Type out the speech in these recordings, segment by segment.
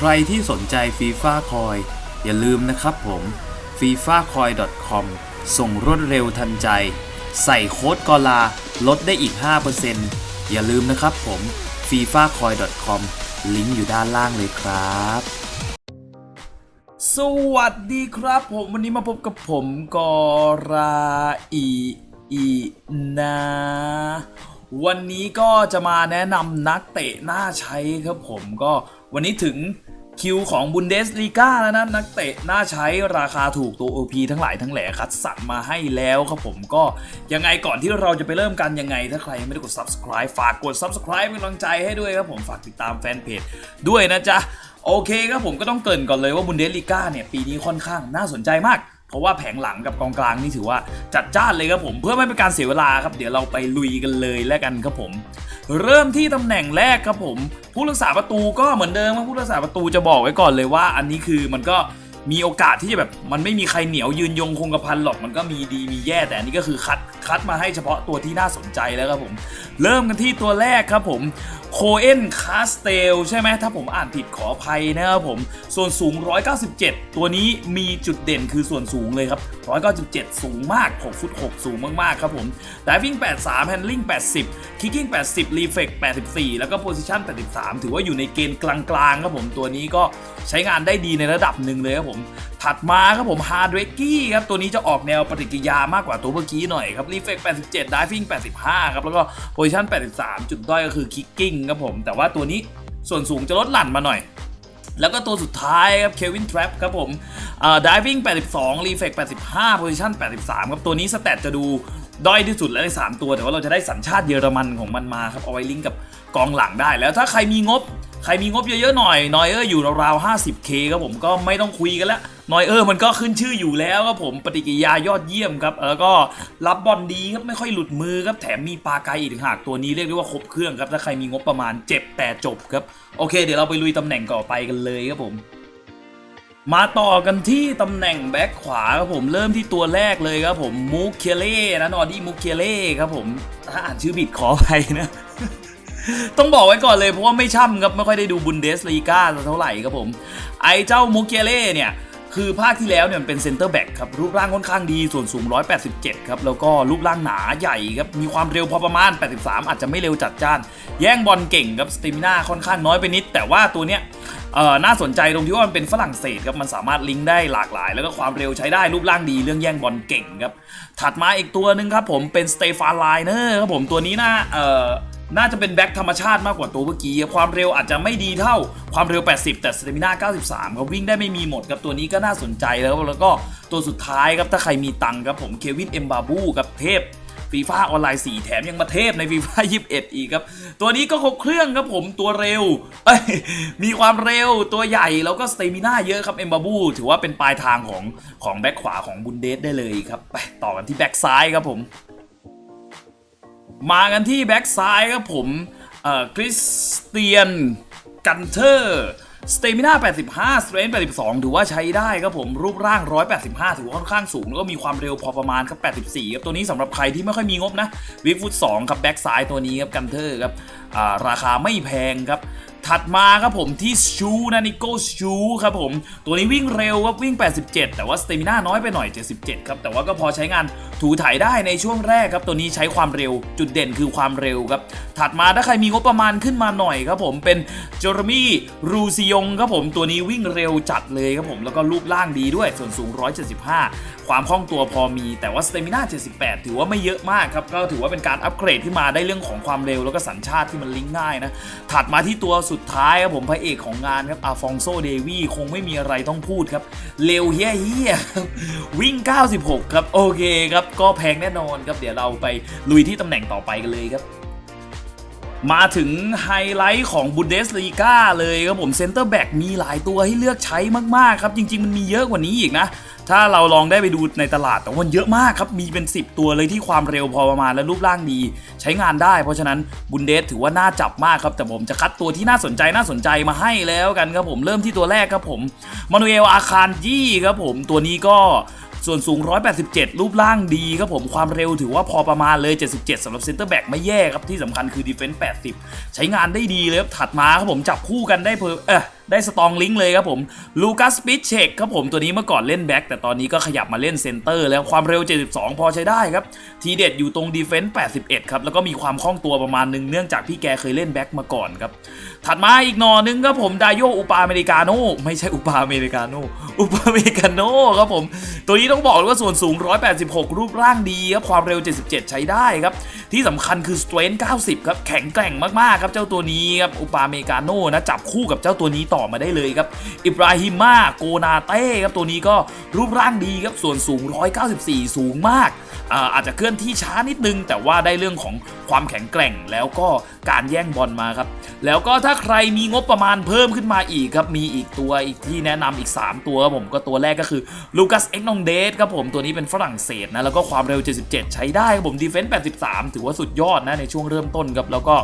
ใครที่สนใจฟีฟ่าคอยอย่าลืมนะครับผม f i f a c o i com ส่งรวดเร็วทันใจ ใส่โค้ดกอลาลดได้อีก 5%อย่าลืมนะครับผม f i f a c o i com ลิงก์อยู่ด้านล่างเลยครับ สวัสดีครับผมวันนี้มาพบกับผมกอราอีอีนะ วันนี้ก็จะมาแนะนำนักเตะน่าใช้ครับผมก็วันนี้ถึงคิวของบุนเดสลีกาแล้วนะนักเตะน่าใช้ราคาถูกตัว OP ทั้งหลายทั้งแหล่คัดสรรมาให้แล้วครับผมก็ยังไงก่อนที่เราจะไปเริ่มกันยังไง ถ้าใครไม่ได้กด subscribe ฝากกด subscribe เป็นกำลังใจให้ด้วยครับผมฝากติดตามแฟนเพจด้วยนะจ๊ะ โอเคครับผมก็ต้องเกรินก่อนเลยว่าบุนเดสลีกาเนี่ยปีนี้ค่อนข้างน่าสนใจมาก เพราะว่าแผงหลังกับกองกลางนี่ถือว่าจัดจ้านเลยครับผม เพื่อไม่เป็นการเสียเวลาครับ เดี๋ยวเราไปลุยกันเลยแล้วกันครับผม เริ่มที่ตำแหน่งแรกครับผม ผู้รักษาประตูก็เหมือนเดิมครับผู้รักษาประตูจะบอกไว้ก่อนเลยว่า อันนี้คือมันก็มีโอกาสที่จะแบบมันไม่มีใครเหนียวยืนยงคงกระพันหรอกมันก็มีดีมีแย่แต่อันนี้ก็คือคัดคัดมาให้เฉพาะตัวที่น่าสนใจแล้วครับผม เริ่มกันที่ตัวแรกครับผม โคเอนคาสเตลใช่ไหมถ้าผมอ่านผิดขออภัยนะครับผม ส่วนสูง 197 ตัวนี้มีจุดเด่นคือส่วนสูงเลยครับ 197 สูงมาก 6 ฟุต 6 สูงมาก ๆ ครับผม diving 83 handling 80 kicking 80 reflex 84 แล้วก็ position 83 ถือว่าอยู่ในเกณฑ์กลาง ๆ ครับผม ตัวนี้ก็ใช้งานได้ดีในระดับหนึ่งเลยครับผมถัดมาครับผม hard r e g g y ครับตัวนี้จะออกแนวปฏิกิริยามากกว่าตัวเมื่อกี้หน่อยครับ reflex 87 diving 85ครับแล้วก็ position 83 จุดด้อยก็คือ kicking ครับผมแต่ว่าตัวนี้ส่วนสูงจะลดหลั่นมาหน่อยแล้วก็ตัวสุดท้ายครับเควินทรัพครับผมอ่า diving 82 reflex 85 position 83 ครับตัวนี้สแตทจะดูด้อยที่สุดแล้วใน 3 ตัวแต่ว่าเราจะได้สัญชาติเยอรมันของมันมาครับเอาไว้ลิงก์กับกองหลังได้ แล้วถ้าใครมีงบ ใครมีงบเยอะๆหน่อยนอยเออร์อยู่ราวๆ 50k ครับผมก็ไม่ต้องคุยกันแล้ว นอยเออร์มันก็ขึ้นชื่ออยู่แล้วครับผมปฏิกิริยายอดเยี่ยมครับแล้วก็รับบอลดีครับไม่ค่อยหลุดมือครับแถมมีปลาไกลอีกต่างหากตัวนี้เรียกได้ว่าครบเครื่องครับถ้าใครมีงบประมาณเจ็บแต่จบครับโอเค เดี๋ยวเราไปลุยตำแหน่งต่อไปกันเลยครับผมมาต่อกันที่ตำแหน่งแบ็คขวาครับผมเริ่มที่ตัวแรกเลยครับผมมูเคเล่นะนอดี้มูเคเล่ครับผมถ้าอ่านชื่อผิดขอไปนะ ต้องบอกไว้ก่อนเลยเพราะว่าไม่ช่ำครับไม่ค่อยได้ดูบุนเดสลีกาเท่าไหร่ครับผม ไอ้เจ้ามูเคเล่เนี่ย คือภาคที่แล้วเนี่ยมันเป็นเซนเตอร์แบ็กครับรูปร่างค่อนข้างดีส่วนสูง 187 ครับแล้วก็รูปร่างหนาใหญ่ครับมีความเร็วพอประมาณ 83 อาจจะไม่เร็วจัดจ้าน แย่งบอลเก่งครับสเตมิน่าค่อนข้างน้อยไปนิด แต่ว่าตัวเนี้ยเออน่าสนใจตรงที่ว่ามันเป็นฝรั่งเศสครับมันสามารถลิงก์ได้หลากหลาย แล้วก็ความเร็วใช้ได้รูปร่างดีเรื่องแย่งบอลเก่งครับถัดมาอีกตัวหนึ่งครับผมเป็นสเตฟานไลเนอร์ครับผมตัวนี้น่าเอ่อ น่าจะเป็นแบ็คธรรมชาติมากกว่าตัวเมื่อกี้ ความเร็วอาจจะไม่ดีเท่าความเร็ว 80 แต่สเตมิน่า93 ครับวิ่งได้ไม่มีหมดครับตัวนี้ก็น่าสนใจแล้ว แล้วก็ตัวสุดท้ายครับถ้าใครมีตังค์ครับผมเควินเอมบาบูครับเทพฟีฟ่าออนไลน์ 4 แถมยังมาเทพในฟีฟ่า21 อีกครับ ตัวนี้ก็ครบเครื่องครับผมตัวเร็ว มีความเร็วตัวใหญ่แล้วก็สเตมิน่าเยอะครับ เอมบาบูถือว่าเป็นปลายทางของของแบ็คขวาของบุนเดสได้เลยครับ ไปต่อกันที่แบ็คซ้ายครับผม มากันที่แบ็กซ้ายครับผมคริสเตียนกันเทอร์สเตมิน่า85สเตรน82 ถือว่าใช้ได้ครับผมรูปร่าง 185 ถือว่าค่อนข้างสูง แล้วก็มีความเร็วพอประมาณครับ 84 ครับ ตัวนี้สำหรับใครที่ไม่ค่อยมีงบนะวิฟุต2ครับแบ็กซ้ายตัวนี้ครับกันเทอร์ครับราคาไม่แพงครับ ถัดมาครับผมที่ชูนะนิโก้ชูครับผม ตัวนี้วิ่งเร็วครับวิ่ง 87 แต่ว่าสเตมิน่าน้อยไปหน่อย 77 ครับ แต่ว่าก็พอใช้งานถูถ่ายได้ในช่วงแรกครับ ตัวนี้ใช้ความเร็วจุดเด่นคือความเร็วครับ ถัดมาถ้าใครมีงบประมาณขึ้นมาหน่อยครับผมเป็นเจอร์มี่รูซิยงครับผมตัวนี้วิ่งเร็วจัดเลยครับผมแล้วก็รูปร่างดีด้วยส่วนสูง 175 ความคล่องตัวพอมี แต่ว่าสเตมิน่า78 ถือว่าไม่เยอะมากครับก็ถือว่าเป็นการอัปเกรดขึ้นมาได้เรื่องของความเร็วแล้วก็สัญชาติที่มันลิงก์ง่ายนะถัดมาที่ตัวสุดท้ายครับผมพระเอกของงานครับอาฟองโซเดวีคงไม่มีอะไรต้องพูดครับ เร็วเฮี้ยเฮี้ยวิ่ง 96 ครับ โอเคครับ ก็แพงแน่นอนครับ เดี๋ยวเราไปลุยที่ตำแหน่งต่อไปกันเลยครับมาถึงไฮไลท์ของบุนเดสลีกาเลยครับผมเซนเตอร์แบ็กมีหลายตัวให้เลือกใช้มาก ๆ ครับ จริง ๆ มันมีเยอะกว่านี้อีกนะ ถ้าเราลองได้ไปดูในตลาดแต่วันเยอะมากครับ มีเป็น 10 ตัวเลยที่ความเร็วพอประมาณและรูปร่างดี ใช้งานได้ เพราะฉะนั้นบุนเดสถือว่าน่าจับมากครับ แต่ผมจะคัดตัวที่น่าสนใจน่าสนใจมาให้แล้วกันครับผมเริ่มที่ตัวแรกครับผมมานูเอลอาคารยี่ครับผมตัวนี้ก็ส่วนสูง 187 รูปร่างดีครับผมความเร็วถือว่าพอประมาณเลย 77สำหรับเซนเตอร์แบ็กไม่แย่ครับ ที่สำคัญคือดีเฟนส์80 ใช้งานได้ดีเลยครับ ถัดมาครับผมจับคู่กันได้เพอเออ ได้สตองลิงเลยครับผมลูคัสปิชเชกครับผมตัวนี้เมื่อก่อนเล่นแบ็กแต่ตอนนี้ก็ขยับมาเล่นเซนเตอร์แล้วความเร็ว 72 พอใช้ได้ครับ ทีเด็ดอยู่ตรงดีเฟนส์81 ครับ แล้วก็มีความคล่องตัวประมาณหนึ่งเนื่องจากพี่แกเคยเล่นแบ็กมาก่อนครับ ถัดมาอีกหนอนึงครับผมไดโยอุปาอเมริกาโน่ไม่ใช่อุปาอเมริกาโน่อุปาอเมริกาโน่ครับผม ตัวนี้ต้องบอกว่าส่วนสูง 186 รูปร่างดีครับความเร็ว 77 ใช้ได้ครับ ที่สำคัญคือ strength 90 ครับแข็งแกร่งมากๆครับเจ้าตัวนี้ครับอุปาอเมริกาโนนะจับคู่กับเจ้าตัวนี้ต่อมาได้เลยครับ อิบราฮิมาโกนาเต้ครับตัวนี้ก็รูปร่างดีครับส่วนสูง 194 สูงมากอาอาจจะเคลื่อนที่ช้านิดนึง แต่ว่าได้เรื่องของความแข็งแกร่งแล้วก็การแย่งบอลมาครับ แล้วก็ถ้าใครมีงบประมาณเพิ่มขึ้นมาอีกครับ มีอีกตัวอีกที่แนะนำอีก 3 ตัวครับผมก็ตัวแรกก็คือลูคัสเอ็กนองเดสครับผมตัวนี้เป็นฝรั่งเศสนะแล้วก็ความเร็ว 77 ใช้ได้ครับผมดีเฟนส์83 ถือว่าสุดยอดนะในช่วงเริ่มต้นครับแล้วก็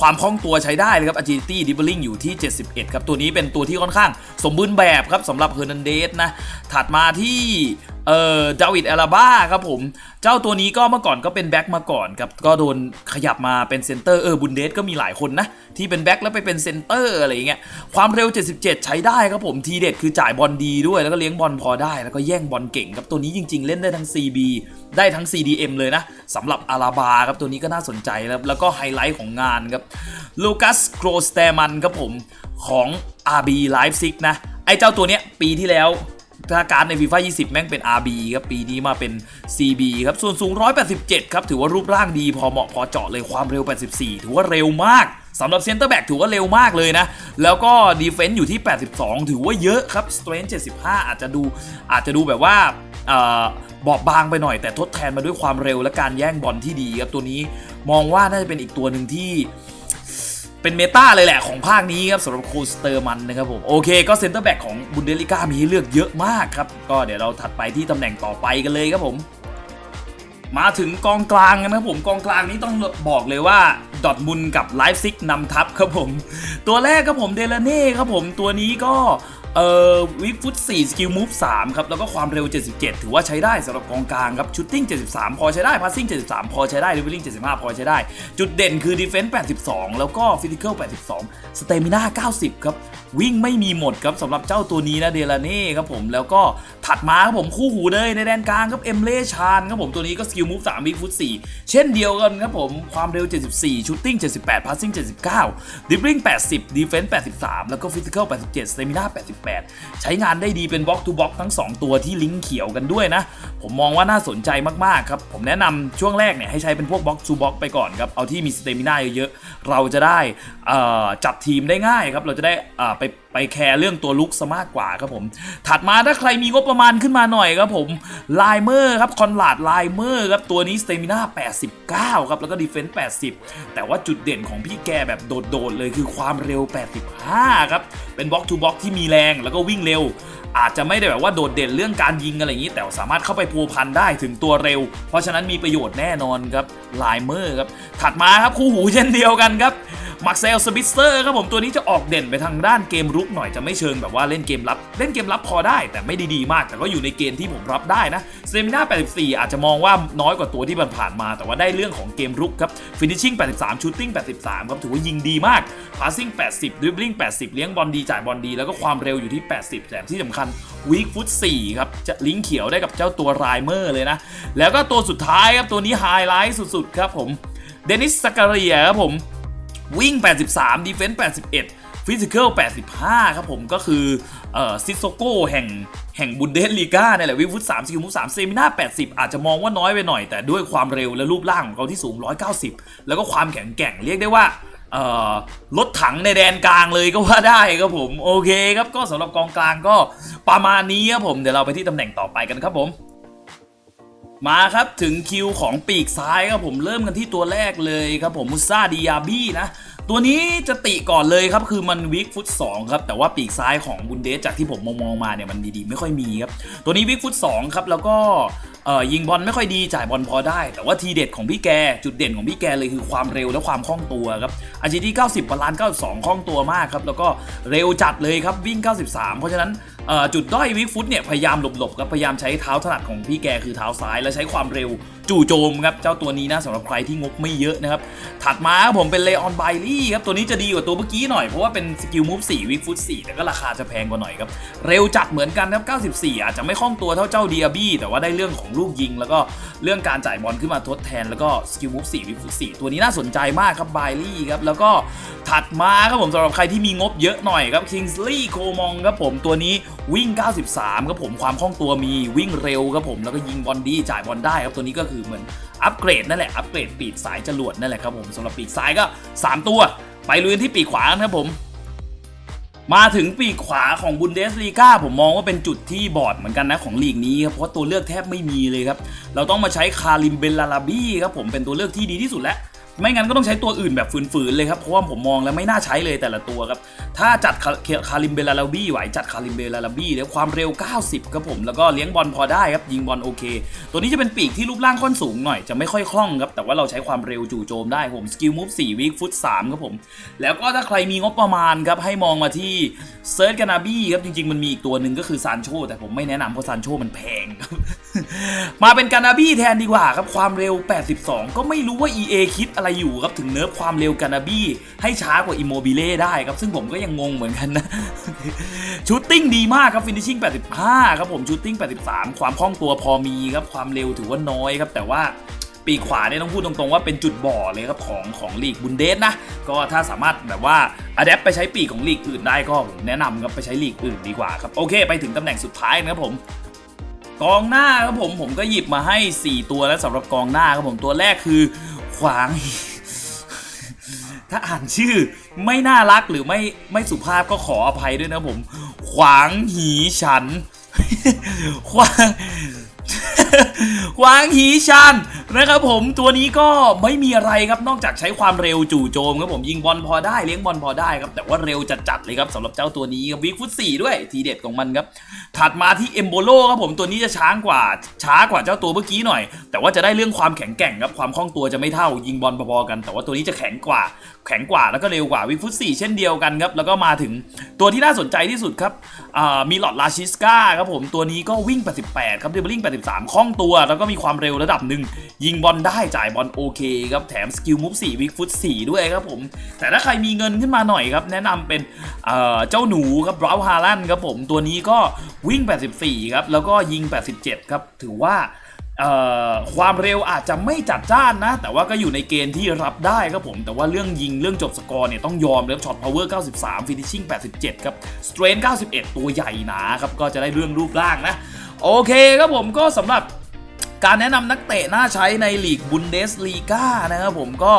ความคล่องตัวใช้ได้เลยครับ agility dribbling อยู่ที่ 71 ครับ ตัวนี้เป็นตัวที่ค่อนข้างสมบูรณ์แบบครับสำหรับเฮอร์นันเดสนะ ถัดมาที่เอ่อดาวิดเอลาบ้าครับผม เจ้าตัวนี้ก็เมื่อก่อนก็เป็นแบ็กมาก่อนครับ ก็โดนขยับมาเป็นเซนเตอร์เออบุนเดสก็มีหลายคนนะ ที่เป็นแบ็กแล้วไปเป็นเซนเตอร์อะไรอย่างเงี้ยความเร็ว 77 ใช้ได้ครับผมทีเด็ดคือจ่ายบอลดีด้วยแล้วก็เลี้ยงบอลพอได้ แล้วก็แย่งบอลเก่งครับตัวนี้จริง ๆ เล่นได้ทั้ง CB ได้ทั้ง CDM เลยนะสำหรับอาราบาครับตัวนี้ก็น่าสนใจแล้วแล้วก็ไฮไลท์ของงานครับลูคัสโกรสเตมันครับผมของ RB Leipzig นะ ไอ้เจ้าตัวเนี้ยปีที่แล้วถ้าการในฟีฟ่า20 แม่งเป็น RB ครับปีนี้มาเป็น CB ครับ ส่วนสูง 187 ครับ ถือว่ารูปร่างดีพอเหมาะพอเจาะเลยความเร็ว 84 ถือว่าเร็วมากสำหรับเซนเตอร์แบ็กถือว่าเร็วมากเลยนะ แล้วก็ดีเฟนซ์อยู่ที่ 82 ถือว่าเยอะครับสเตรนจ์75 อาจจะดูอาจจะดูแบบว่า บอบบางไปหน่อยแต่ทดแทนมาด้วยความเร็วและการแย่งบอลที่ดีครับตัวนี้มองว่าน่าจะเป็นอีกตัวหนึ่งที่เป็นเมตาเลยแหละของภาคนี้ครับสำหรับโคสเตอร์มันนะครับผมโอเคก็เซ็นเตอร์แบ็กของบุนเดลิก้ามีให้เลือกเยอะมากครับ ก็เดี๋ยวเราถัดไปที่ตำแหน่งต่อไปกันเลยครับผม มาถึงกองกลางกันนะครับผมกองกลางนี้ต้องบอกเลยว่า ดอทมุนกับไลฟ์ซิกนำทัพครับผม ตัวแรกครับผมเดลเน่ครับผมตัวนี้ก็เอ่อวิฟุต4สกิลมูฟ3ครับ แล้วก็ความเร็ว 77 ถือว่าใช้ได้สำหรับกองกลางครับชุดติ้ง 73 พอใช้ได้พาสซิ่ง 73 พอใช้ได้ดิฟลิ่ง 75 พอใช้ได้ จุดเด่นคือดีเฟนส์82 แล้วก็ฟิสิคอล82 สเตมิน่า90 ครับ วิ่งไม่มีหมดครับสำหรับเจ้าตัวนี้นะเดลเน่ครับผม แล้วก็ถัดมาครับผมคู่หูเลยในแดนกลางครับเอมเล่ชานครับผมตัวนี้ก็สกิลมูฟ3วิฟุต4เช่นเดียวกันครับผมความเร็ว 74ชุดติ้ง78พาสซิ่ง79ดิฟลิ่ง80ดีเฟนส์83 แล้วก็ฟิสิคอล87สเตมิน่า88 ใช้งานได้ดีเป็นบล็อกทูบล็อกทั้ง 2 ตัวที่ลิงก์เขียวกันด้วยนะ ผมมองว่าน่าสนใจมาก ๆ ครับ ผมแนะนำช่วงแรกเนี่ยให้ใช้เป็นพวกบล็อกทูบล็อกไปก่อนครับ เอาที่มีสเตมิน่าเยอะ ๆ เราจะได้จับทีมได้ง่ายครับ เราจะได้ไป ไปแคร์เรื่องตัวลุกซะมากกว่าครับผม ถัดมาถ้าใครมีงบประมาณขึ้นมาหน่อยครับผมไลเมอร์ครับคอนลาดไลเมอร์ครับตัวนี้สเตมิน่า89 ครับ แล้วก็ดีเฟนส์80 แต่ว่าจุดเด่นของพี่แกแบบโดดๆเลยคือความเร็ว 85 ครับ เป็นบล็อกทูบล็อกที่มีแรงแล้วก็วิ่งเร็วอาจจะไม่ได้แบบว่าโดดเด่นเรื่องการยิงอะไรอย่างนี้ แต่สามารถเข้าไปพัวพันได้ถึงตัวเร็ว เพราะฉะนั้นมีประโยชน์แน่นอนครับไลเมอร์ครับถัดมาครับคู่หูเช่นเดียวกันครับ มาร์เซลสปิสเตอร์ครับผมตัวนี้จะออกเด่นไปทางด้านเกมรุกหน่อยจะไม่เชิงแบบว่าเล่นเกมรับ เล่นเกมรับพอได้ แต่ไม่ด้ดีมาก แต่ก็อยู่ในเกณฑ์ที่ผมรับได้นะเซมิน่า84 อาจจะมองว่าน้อยกว่าตัวที่ผ่านมา แต่ว่าได้เรื่องของเกมรุกครับฟินิชชิ่ง83ชูตติ้ง83ครับถือว่ายิงดีมากพาสซิ่ง80ดริบลิ่ง80 เลี้ยงบอลดีจ่ายบอลดี แล้วก็ความเร็วอยู่ที่ 80แถมที่สำคัญวีคฟุต4ครับจะลิงก์เขียวได้กับเจ้าตัวไรเมอร์เลยนะแล้วก็ตัวสุดท้ายครับตัวนี้ไฮไลท์สุดๆครับผมเดนิสสกาเรียครับผม วิ่ง 83 ดีเฟนส์81 ฟิสิกอล85 ครับผมก็คือเอ่อซิโซโก้แห่งแห่งบุนเดสลีกาเนี่ยแหละวิฟุต3สกิลมูฟ3เซมิน่า80อาจจะมองว่าน้อยไปหน่อย แต่ด้วยความเร็วและรูปร่างของเขาที่สูง190แล้วก็ความแข็งแกร่งเรียกได้ว่ารถถังในแดนกลางเลยก็ว่าได้ครับผม โอเคครับก็สำหรับกองกลางก็ประมาณนี้ครับผม เดี๋ยวเราไปที่ตำแหน่งต่อไปกันครับผม มาครับถึงคิวของปีกซ้ายครับผมเริ่มกันที่ตัวแรกเลยครับผมมุซาดิยาบี้นะตัวนี้จะติก่อนเลยครับคือมันวิกฟุต2ครับแต่ว่าปีกซ้ายของบุนเดสจากที่ผมมองมาเนี่ยมันดีๆ ไม่ค่อยมีครับตัวนี้วิกฟุต2ครับแล้วก็เอ่อยิงบอลไม่ค่อยดีจ่ายบอลพอได้ แต่ว่าทีเด็ดของพี่แก จุดเด่นของพี่แกเลยคือความเร็วและความคล่องตัวครับอาจีดี90บาลานซ์92คล่องตัวมากครับแล้วก็เร็วจัดเลยครับวิ่ง 93 เพราะฉะนั้น จุดด้อยวิกฟุตเนี่ยพยายามหลบๆครับพยายามใช้เท้าถนัดของพี่แกคือเท้าซ้าย และใช้ความเร็วจู่โจมครับเจ้าตัวนี้นะสำหรับใครที่งบไม่เยอะนะครับ ถัดมาครับผมเป็นเลออนไบลี่ครับตัวนี้จะดีกว่าตัวเมื่อกี้หน่อย เพราะว่าเป็นสกิลมูฟ4วิกฟุต4แต่ก็ราคาจะแพงกว่าหน่อยครับ เร็วจัดเหมือนกันครับ 94 อาจจะไม่คล่องตัวเท่าเจ้าเดียบี้แต่ว่าได้เรื่องของลูกยิง แล้วก็เรื่องการจ่ายบอลขึ้นมาทดแทน แล้วก็สกิลมูฟ4วิกฟุต4ตัวนี้น่าสนใจมากครับไบลี่ครับแล้วก็ถัดมาครับผมสำหรับใครที่มีงบเยอะหน่อยครับคิงส์ลีย์โคมองครับผมตัวนี้วิ่ง 93ครับผมความคล่องตัวมีวิ่งเร็วครับผมแล้วก็ยิงบอลดีจ่ายบอลได้ครับตัวนี้ก็คืือเหมือนอัปเกรดนั่นแหละอัปเกรดปีกสายจรวดนั่นแหละครับผมสำหรับปีกซ้ายก็ 3 ตัว ไปลุยที่ปีกขวาครับผม มาถึงปีกขวาของบุนเดสลีกาผมมองว่าเป็นจุดที่บอดเหมือนกันนะของลีกนี้ครับเพราะตัวเลือกแทบไม่มีเลยครับ เราต้องมาใช้คาริมเบลลาลาบี้ครับผมเป็นตัวเลือกที่ดีที่สุดแล้ว ไม่งั้นก็ต้องใช้ตัวอื่นแบบฝืนๆเลยครับ เพราะว่าผมมองแล้วไม่น่าใช้เลยแต่ละตัวครับ ถ้าจัดคาริมเบลลาลาบี้ไหวจัดคาริมเบลลาลาบี้แล้วความเร็ว 90 ครับผม แล้วก็เลี้ยงบอลพอได้ครับ ยิงบอลโอเค ตัวนี้จะเป็นปีกที่รูปร่างค่อนสูงหน่อยจะไม่ค่อยคล่องครับ แต่ว่าเราใช้ความเร็วจู่โจมได้ผมสกิลมูฟ4วิกฟุต3ครับผม แล้วก็ถ้าใครมีงบประมาณครับให้มองมาที่เซิร์ชกานาบี้ครับจริงๆมันมีอีกตัวหนึ่งก็คือซานโชแต่ผมไม่แนะนำเพราะซานโชมันแพงครับมาเป็นกานาบี้แทนดีกว่าครับความเร็ว 82 ก็ไม่รู้ว่า EA คิดอะไรอยู่ครับถึงเนิร์ฟความเร็วกานาบี้ให้ช้ากว่าอิโมบิเล่ได้ครับ ซึ่งผมก็ยังงงเหมือนกันนะชูตติ้งดีมากครับฟินิชชิ่ง85 ครับผมชูตติ้ง83 ความคล่องตัวพอมีครับความเร็วถือว่าน้อยครับ แต่ว่าปีขวาเนี่ยต้องพูดตรงๆว่าเป็นจุดบ่อเลยครับของของลีกบุนเดสนะ ก็ถ้าสามารถแบบว่าอัดแอปไปใช้ปีกของลีกอื่นได้ก็ผมแนะนำครับไปใช้ลีกอื่นดีกว่าครับโอเคไปถึงตำแหน่งสุดท้ายนะครับผมกองหน้าครับผมผมก็หยิบมาให้ 4 ตัวแล้วสำหรับกองหน้าครับผมตัวแรกคือ ขวาง ถ้าอ่านชื่อไม่น่ารักหรือไม่ไม่สุภาพก็ขออภัยด้วยนะผม ขวางหีฉัน ขวางขวางหีชัน นะครับผมตัวนี้ก็ไม่มีอะไรครับนอกจากใช้ความเร็วจู่โจมครับผมยิงบอลพอได้เลี้ยงบอลพอได้ครับแต่ว่าเร็วจัดๆเลยครับสำหรับเจ้าตัวนี้ครับวิกฟุตสี่ด้วยทีเด็ดของมันครับถัดมาที่เอมโบโลครับผมตัวนี้จะช้ากว่าช้ากว่าเจ้าตัวเมื่อกี้หน่อย แต่ว่าจะได้เรื่องความแข็งแกร่งครับความคล่องตัวจะไม่เท่ายิงบอลพอๆกัน แต่ว่าตัวนี้จะแข็งกว่า แข็งกว่าแล้วก็เร็วกว่าวิกฟุตสี่เช่นเดียวกันครับ แล้วก็มาถึงตัวที่น่าสนใจที่สุดครับมีหลอดลาชิสกาครับผมตัวนี้ก็วิ่ง 88 ครับเดบลิง83 คล่องตัว แล้วก็มีความเร็วระดับหนึ่ง ยิงบอลได้จ่ายบอลโอเคครับ แถมสกิลมูฟ4วิกฟุต4ด้วยครับผม แต่ถ้าใครมีเงินขึ้นมาหน่อยครับ แนะนำเป็นเจ้าหนูครับบราวฮาลันครับผมตัวนี้ก็วิ่ง 84 ครับ แล้วก็ยิง 87 ครับถือว่า ความเร็วอาจจะไม่จัดจ้านนะ แต่ว่าก็อยู่ในเกณฑ์ที่รับได้ครับผม แต่ว่าเรื่องยิงเรื่องจบสกอร์เนี่ยต้องยอมเลยช็อตพาวเวอร์ 93 ฟินิชชิ่ง 87 ครับสเตรน91 ตัวใหญ่หนาครับ ก็จะได้เรื่องรูปร่างนะ โอเคครับผมก็สำหรับการแนะนำนักเตะน่าใช้ในลีกบุนเดสลีกานะครับผมก็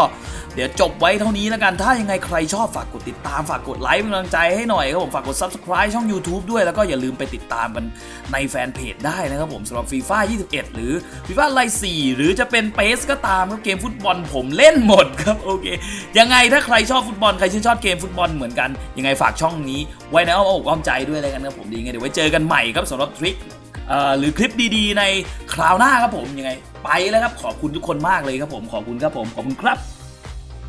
เดี๋ยวจบไว้เท่านี้แล้วกัน ถ้ายังไงใครชอบฝากกดติดตาม ฝากกดไลค์เป็นกำลังใจให้หน่อยครับผม ฝากกด Subscribe ช่อง YouTube ด้วย แล้วก็อย่าลืมไปติดตามกันในแฟนเพจได้นะครับผมสำหรับฟีฟ่า21 หรือฟีฟ่าไล4หรือจะเป็นเปสก็ตามครับเกมฟุตบอลผมเล่นหมดครับโอเค ยังไงถ้าใครชอบฟุตบอลใครชื่นชอบเกมฟุตบอลเหมือนกัน ยังไงฝากช่องนี้ไว้ในอ้อมอกอ้อมใจด้วยแล้วกันครับผมดีไงเดี๋ยวไว้เจอกันใหม่ครับสำหรับทริคหรือคลิปดีๆ ในคราวหน้าครับผมยังไง ไปแล้วครับขอบคุณทุกคนมากเลยครับผมขอบคุณครับผมขอบคุณครับ